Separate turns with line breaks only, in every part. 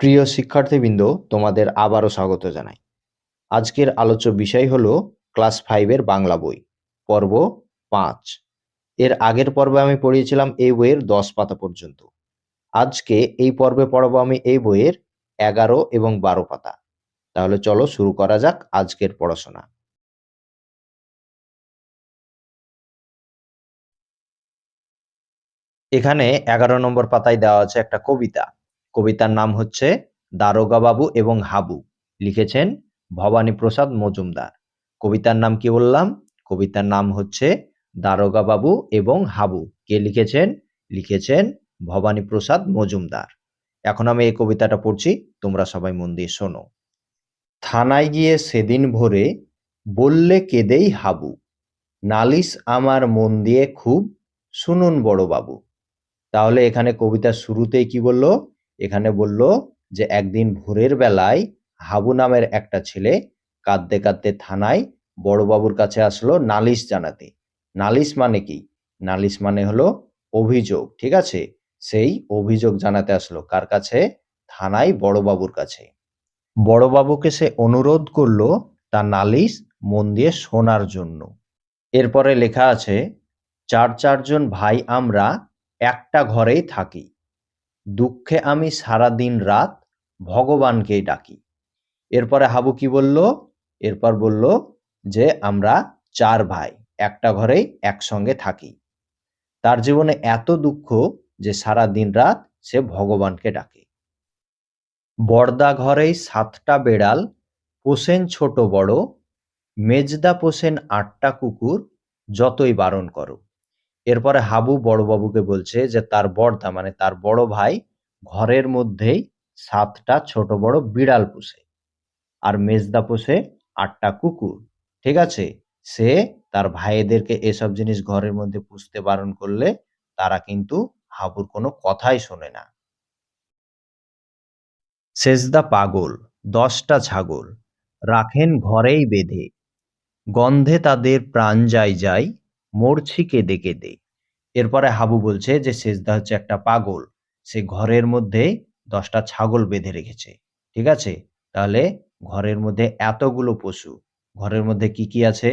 প্রিয় শিক্ষার্থীবৃন্দ, তোমাদের আবারও স্বাগত জানাই। আজকের আলোচ্য বিষয় হলো ক্লাস ফাইভের বাংলা বই, পর্ব পাঁচ। এর আগের পর্বে আমি পড়িয়েছিলাম এই বইয়ের দশ পাতা পর্যন্ত। আজকে এই পর্বে পড়াবো আমি এই বইয়ের এগারো এবং বারো পাতা। তাহলে চলো শুরু করা যাক আজকের পড়াশোনা। এখানে এগারো নম্বর পাতায় দেওয়া আছে একটা কবিতা। কবিতার নাম হচ্ছে দারোগা বাবু এবং হাবু। লিখেছেন ভবানী প্রসাদ মজুমদার। কবিতার নাম কি বললাম? কবিতার নাম হচ্ছে দারোগা বাবু এবং হাবু। কে লিখেছেন? লিখেছেন ভবানী প্রসাদ মজুমদার। এখন আমি এই কবিতাটা পড়ছি, তোমরা সবাই মন দিয়ে শোনো। থানায় গিয়ে সেদিন ভোরে বললে কেঁদেই হাবু। নালিশ আমার মন দিয়ে খুব, শুনুন বড় বাবু তাহলে এখানে কবিতার শুরুতেই কি বলল? এখানে বলল যে একদিন ভোরের বেলায় হাবু নামের একটা ছেলে কাঁদতে কাঁদতে থানায় বড়বাবুর কাছে আসলো নালিশ জানাতে। নালিশ মানে কি? নালিশ মানে হলো অভিযোগ, ঠিক আছে? সেই অভিযোগ জানাতে আসলো কার কাছে? থানায় বড়বাবুর কাছে। বড়বাবুকে সে অনুরোধ করল তার নালিশ মন দিয়ে শোনার জন্য। এরপরে লেখা আছে, চার চারজন ভাই আমরা একটা ঘরেই থাকি। দুঃখে আমি সারা দিন রাত ভগবানকেই ডাকি। এরপরে হাবু কি বলল? এরপর বলল যে, আমরা চার ভাই, একটা ঘরেই একসঙ্গে থাকি। তার জীবনে এত দুঃখ যে সারা দিন রাত সে ভগবানকে ডাকে। বর্দা ঘরেই সাতটা বেড়াল পোষেন ছোট বড়, মেজদা পোষেন আটটা কুকুর, যতই বারণ করো এরপরে হাবু বড়বাবুকে বলছে যে, তার বর্দা মানে তার বড় ভাই ঘরের মধ্যেই সাতটা ছোট বড় বিড়াল পোষে আর মেজদা পোষে আটটা কুকুর, ঠিক আছে? সে তার ভাইদেরকে এসব জিনিস ঘরের মধ্যে পুষতে বারণ করলে তারা কিন্তু হাবুর কোনো কথাই শোনে না। সেজদা পাগল, দশটা ছাগল, রাখেন ঘরেই বেঁধে, গন্ধে তাদের প্রাণ যায় যায় মরছি কেঁদে কেঁদে এরপরে হাবু বলছে যে, সেজদা হচ্ছে একটা পাগল। সে ঘরের মধ্যে দশটা ছাগল বেঁধে রেখেছে। ঠিক আছে? তাহলে ঘরের মধ্যে এতগুলো পশু, ঘরের মধ্যে কি কি আছে?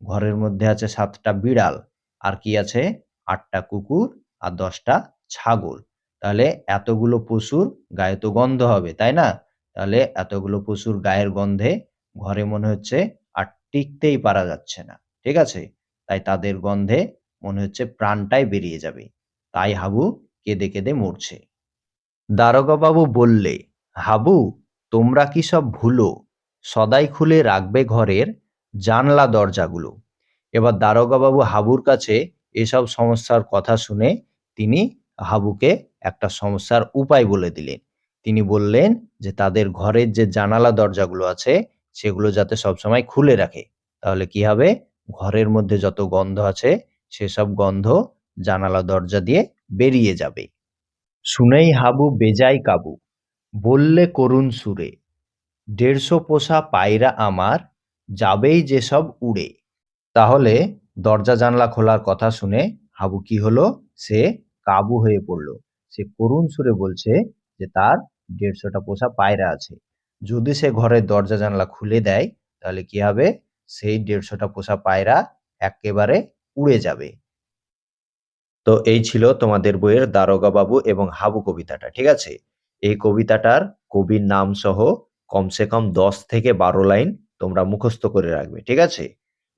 ঘরের মধ্যে আছে সাতটা বিড়াল, আর কি আছে? আটটা কুকুর আর দশটা ছাগল। তাহলে এতগুলো পশুর গায়ে তো গন্ধ হবে, তাই না? তাহলে এতগুলো পশুর গায়ের গন্ধে ঘরে মনে হচ্ছে আর টিকতেই পারা যাচ্ছে না। ঠিক আছে? তাই তাদের গন্ধে মনে হচ্ছে প্রাণটাই বেরিয়ে যাবে। তাই হাবু কেঁদে কেঁদে মরছে। দারোগাবাবু বললে, হাবু, তোমরা কি সব ভুলো? সদাই খুলে রাখবে ঘরের জানলা দরজাগুলো। এবার দারোগাবাবু হাবুর কাছে এসব সমস্যার কথা শুনে তিনি হাবুকে একটা সমস্যার উপায় বলে দিলেন। তিনি বললেন যে, তাদের ঘরের যে জানালা দরজাগুলো আছে, সেগুলো যাতে সবসময় খুলে রাখে। তাহলে কি হবে? ঘরের মধ্যে যত গন্ধ আছে, সেসব গন্ধ জানালা দরজা দিয়ে বেরিয়ে যাবে। শুনেই হাবু বেজাই কাবু। বললে, করুণ সুরে, দেড়শো পোষা পায়রা আমার, যাবেই যেসব উড়ে। তাহলে দরজা জানলা খোলার কথা শুনে হাবু কি হলো? সে কাবু হয়ে পড়ল। সে করুণ সুরে বলছে যে, তার দেড়শোটা পোষা পায়রা আছে। যদি সে ঘরের দরজা জানলা খুলে দেয়, তাহলে কি হবে? সেই দেড়শোটা পোষা পায়রা একেবারে উড়ে যাবে। তো এই ছিল তোমাদের বইয়ের দারোগা বাবু এবং হাবু কবিতাটা, ঠিক আছে? এই কবিতাটার কবির নাম সহ কমসে কম দশ থেকে বারো লাইন তোমরা মুখস্থ করে রাখবে, ঠিক আছে?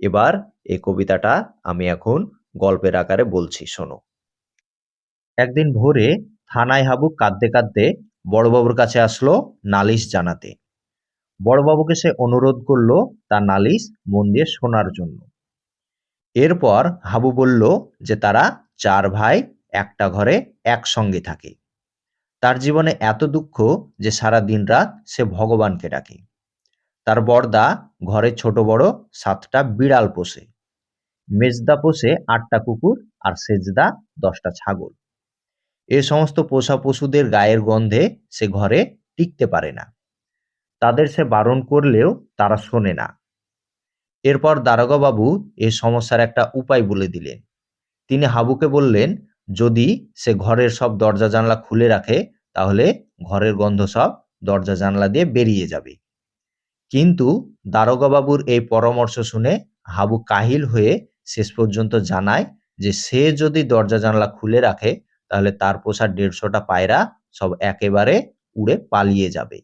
এবার এই কবিতাটা আমি এখন গল্পের আকারে বলছি, শোনো। একদিন ভোরে থানায় হাবু কাঁদতে কাঁদতে বড়বাবুর কাছে আসলো নালিশ জানাতে। বড়বাবুকে সে অনুরোধ করল তার নালিশ মন দিয়ে শোনার জন্য। এরপর হাবু বলল যে তারা চার ভাই একটা ঘরে একসঙ্গে থাকে। তার জীবনে এত দুঃখ যে সারা দিন রাত সে ভগবানকে ডাকে। তার বর্দা ঘরে ছোট বড় সাতটা বিড়াল পোষে। মেজদা পোষে আটটা কুকুর আর সেজদা দশটা ছাগল। এ সমস্ত পোষা পশুদের গায়ের গন্ধে সে ঘরে টিকতে পারে না। তাদের সে বারণ করলেও তারা শোনে না। এরপর দারোগাবাবু এই সমস্যার একটা উপায় বলে দিলেন। তিনি হাবুকে বললেন, যদি সে ঘরের সব দরজা জানলা খুলে রাখে, তাহলে ঘরের গন্ধ সব দরজা জানলা দিয়ে বেরিয়ে যাবে। কিন্তু দারোগাবাবুর এই পরামর্শ শুনে হাবু কাহিল হয়ে শেষ পর্যন্ত জানায় যে সে যদি দরজা জানলা খুলে রাখে, তাহলে তার পোষা দেড়শোটা পায়রা সব একেবারে উড়ে পালিয়ে যাবে।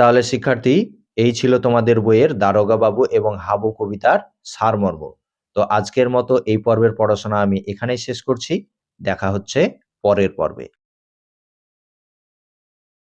তাহলে শিক্ষার্থী, এই ছিল তোমাদের বইয়ের দারোগা বাবু এবং হাবু কবিতার সারমর্ম। তো আজকের মতো এই পর্বের পড়াশোনা আমি এখানেই শেষ করছি। দেখা হচ্ছে পরের পর্বে।